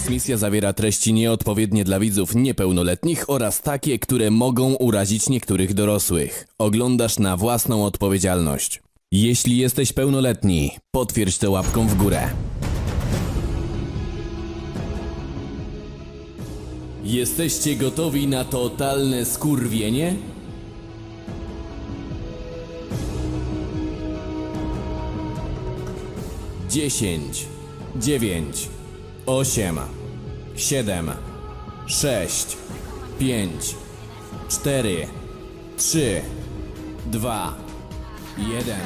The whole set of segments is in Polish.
Transmisja zawiera treści nieodpowiednie dla widzów niepełnoletnich oraz takie, które mogą urazić niektórych dorosłych. Oglądasz na własną odpowiedzialność. Jeśli jesteś pełnoletni, potwierdź to łapką w górę. Jesteście gotowi na totalne skurwienie? Dziesięć, dziewięć, osiem, siedem, sześć, pięć, cztery, trzy, dwa, jeden.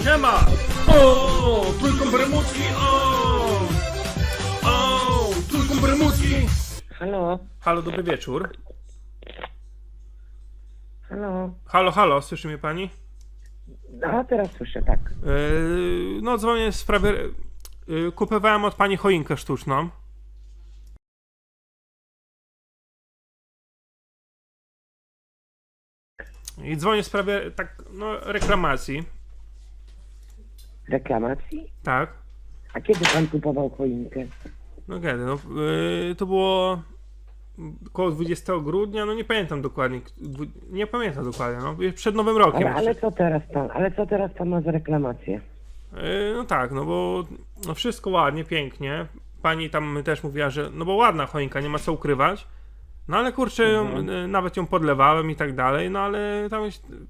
O! Siema! O! Trójkąt bermudzki, o! O! Trójkąt bermudzki! Halo, Halo, dobry wieczór. halo. Halo, halo, słyszy mnie pani? A teraz słyszę, tak. Yy, no, dzwonię w sprawie... Yy, kupowałem od pani choinkę sztuczną. I dzwonię w sprawie, tak, no, reklamacji. Reklamacji? Tak. A kiedy pan kupował choinkę? No kiedy? No, yy, to było około 20 grudnia, no nie pamiętam dokładnie. Nie pamiętam dokładnie, no przed Nowym Rokiem. Ale, ale co teraz pan? Ale co teraz pan ma za reklamację? Yy, no tak, no bo no wszystko ładnie, pięknie. Pani tam też mówiła, że no bo ładna choinka, nie ma co ukrywać. No ale kurczę, ją, yy, nawet ją podlewałem i tak dalej, no ale tam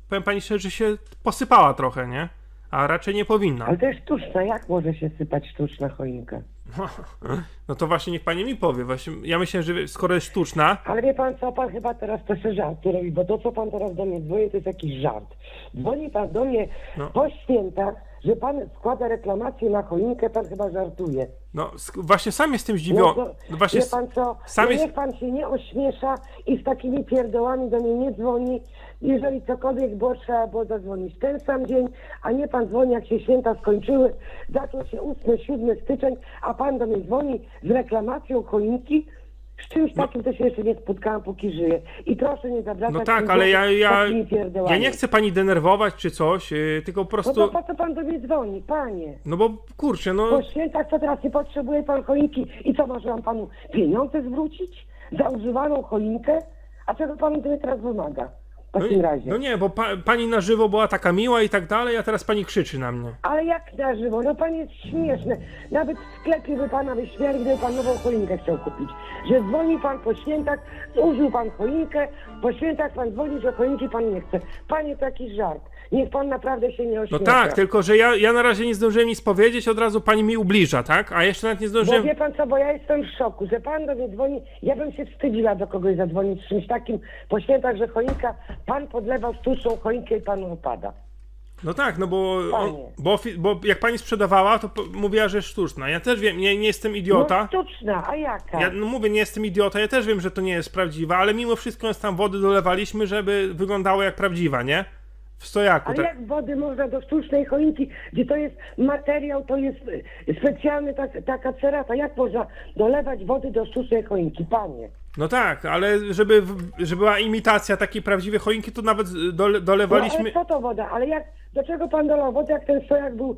powiem pani szczerze, że się posypała trochę, nie? A raczej nie powinna. Ale to jest sztuczna, jak może się sypać sztuczna choinka? No to właśnie niech pani mi powie. Właśnie ja myślę, że skoro jest sztuczna, Ale wie pan co, pan chyba teraz to się żarty robi, bo to co pan teraz do mnie dzwoni, to jest jakiś żart. Dzwoni pan do mnie No. po świętach, że pan składa reklamację na choinkę, pan chyba żartuje. no właśnie sam jestem No zdziwiony. to, No właśnie wie pan co, sam no jest- niech pan się nie ośmiesza i z takimi pierdołami do mnie nie dzwoni. Jeżeli cokolwiek było, trzeba było zadzwonić ten sam dzień, a nie pan dzwoni, jak się święta skończyły. Zaczął się 8-7 styczeń, a pan do mnie dzwoni z reklamacją choinki. Z czymś takim to się jeszcze nie spotkałam, póki żyję. I proszę nie zawracać No tak, ale ja, ja, ja nie chcę pani denerwować czy coś, yy, tylko po No to prostu. po co pan do mnie dzwoni, panie? No bo kurczę, no. Po świętach co teraz nie potrzebuje pan choinki i co, może mam panu pieniądze zwrócić za używaną choinkę? A czego pan mnie teraz wymaga w No, takim nie- razie? no nie, bo pa, pani na żywo była taka miła i tak dalej, a teraz pani krzyczy na mnie. Ale jak na żywo? No pan jest śmieszny. Nawet w sklepie by pana wyśmiali, gdyby pan nową choinkę chciał kupić. Że dzwoni pan po świętach, użył pan choinkę, po świętach pan dzwoni, że choinki pan nie chce. Panie, to jakiś żart. Niech pan naprawdę się nie No ośmiesza. tak, tylko że ja, ja na razie nie zdążyłem nic powiedzieć, od razu pani mi ubliża, tak? A jeszcze nawet nie Bo zdążyłem. wie pan co, bo ja jestem w szoku, że pan do mnie dzwoni, ja bym się wstydziła do kogoś zadzwonić z czymś takim po świętach, że choinka, pan podlewał sztuczną choinkę i panu opada. No tak, no bo, on, bo, bo jak pani sprzedawała, to mówiła, że jest sztuczna. Ja też wiem, nie, nie jestem No idiota. sztuczna, a jaka? Ja no mówię, nie jestem idiota, ja też wiem, że to nie jest prawdziwa, ale mimo wszystko nas tam wody dolewaliśmy, żeby wyglądało jak prawdziwa, nie? W stojaku. Ale tak. jak wody można do sztucznej choinki, gdzie to jest materiał, to jest y, specjalny tak, taka cerata, jak można dolewać wody do sztucznej choinki, panie? No tak, ale żeby, żeby była imitacja takiej prawdziwej choinki, to nawet dole, No, dolewaliśmy. ale co to woda? Ale jak, do czego pan dolał wodę, jak ten stojak był,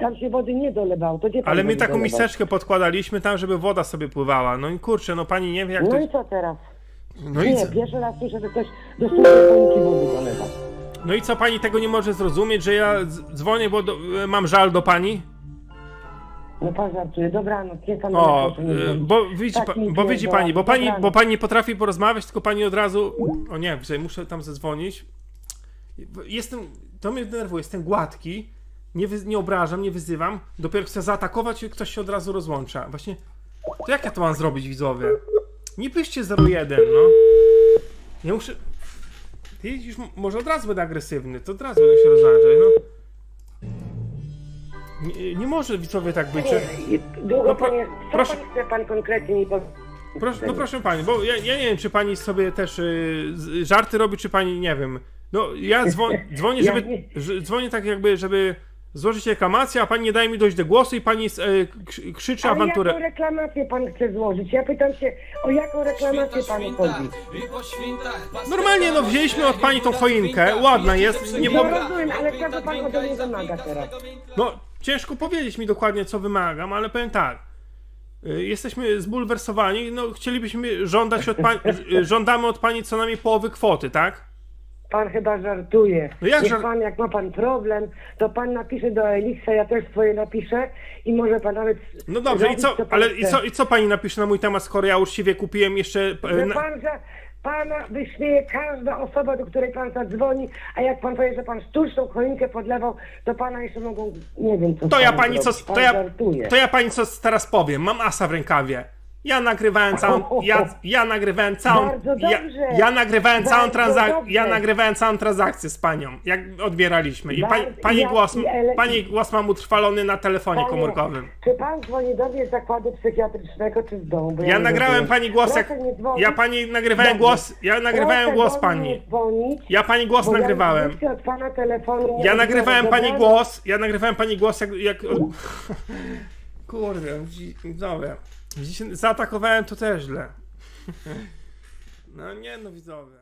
tam się wody nie dolewało, to gdzie pan Ale my taką dolewał? miseczkę podkładaliśmy tam, żeby woda sobie pływała. No i kurczę, no pani nie wie jak No to. i co teraz? No i, Nie, co, pierwszy raz słyszę, że ktoś do służby poniki wody dolewa. No i co pani tego nie może zrozumieć, że ja z- dzwonię, bo do, mam żal do pani? No pan żartuje, dobranoc, nie pan O, proszę nie e, bo widzi, Tak pa, mi bo widzi pani, bo pani, dobranoc. bo pani nie potrafi porozmawiać, tylko pani od razu. O nie, widzę, muszę tam zadzwonić. Jestem. To mnie denerwuje, jestem gładki. Nie, wy, nie obrażam, nie wyzywam. Dopiero chcę zaatakować i ktoś się od razu rozłącza. Właśnie. To jak ja to mam zrobić, widzowie? Nie piszcie 01, no. Ja muszę. M- może od razu będę agresywny, to od razu będę się rozłączać, no. Nie, nie może widzowie tak być, że... Długo No pro- pan jest, co proszę- pan chce pan konkretnie mi powiedzieć? Proszę, no proszę pani, bo ja, ja nie wiem, czy pani sobie też y, żarty robi, czy pani nie wiem. No ja dzwo- dzwonię, żeby. Dzwonię tak jakby, żeby złożyć reklamację, a pani nie daje mi dojść do głosu i pani krzy- krzyczy Ale awanturę. jaką reklamację pan chce złożyć? Ja pytam się, o jaką reklamację panu chodzi? Normalnie no wzięliśmy od pani tą choinkę, ładna jest, nie No mogę. rozumiem, ale czego pan ode mnie wymaga teraz? No ciężko powiedzieć mi dokładnie co wymagam, ale powiem tak. y, Jesteśmy zbulwersowani, no chcielibyśmy żądać od pani, żądamy od pani co najmniej połowy kwoty, tak? Pan chyba żartuje. No jak Niech żart- pan, jak ma pan problem, to pan napisze do Elixa, ja też swoje napiszę i może pan nawet... No dobrze, i zrobić, co, pan ale i chce. co, i co pani napisze na mój temat, skoro ja uczciwie kupiłem jeszcze... e, Że na- pan, że pana wyśmieje każda osoba, do której pan zadzwoni, a jak pan powie, że pan sztuczną choinkę podlewał, to pana jeszcze mogą, nie wiem co To ja pani co, to ja, żartuje. to ja pani co teraz powiem, mam asa w rękawie. Ja nagrywałem całą, ja, ja nagrywałem całą, Bardzo ja, dobrze. ja nagrywałem całą Bardzo transakcję, dobrze. ja nagrywałem całą transakcję z panią, jak odbieraliśmy. I pani, Bardzo- pani ja- głos, pani głos mam utrwalony na telefonie Panie, komórkowym. Czy pan dzwoni do mnie z zakładu psychiatrycznego, czy z domu? Bo Ja nie nagrałem rozumiem. pani głos, jak, Proszę nie dzwonić. ja pani nagrywałem Dobrze. głos, ja nagrywałem Proszę głos do mnie pani. dzwonić, Ja pani głos bo nagrywałem. Ja, od pana telefonu nie Ja odbiorę. nagrywałem pani głos, ja nagrywałem pani głos jak... jak... Kurde, widzi- widzowie. Widzicie, zaatakowałem to też źle. No nie no widzowie.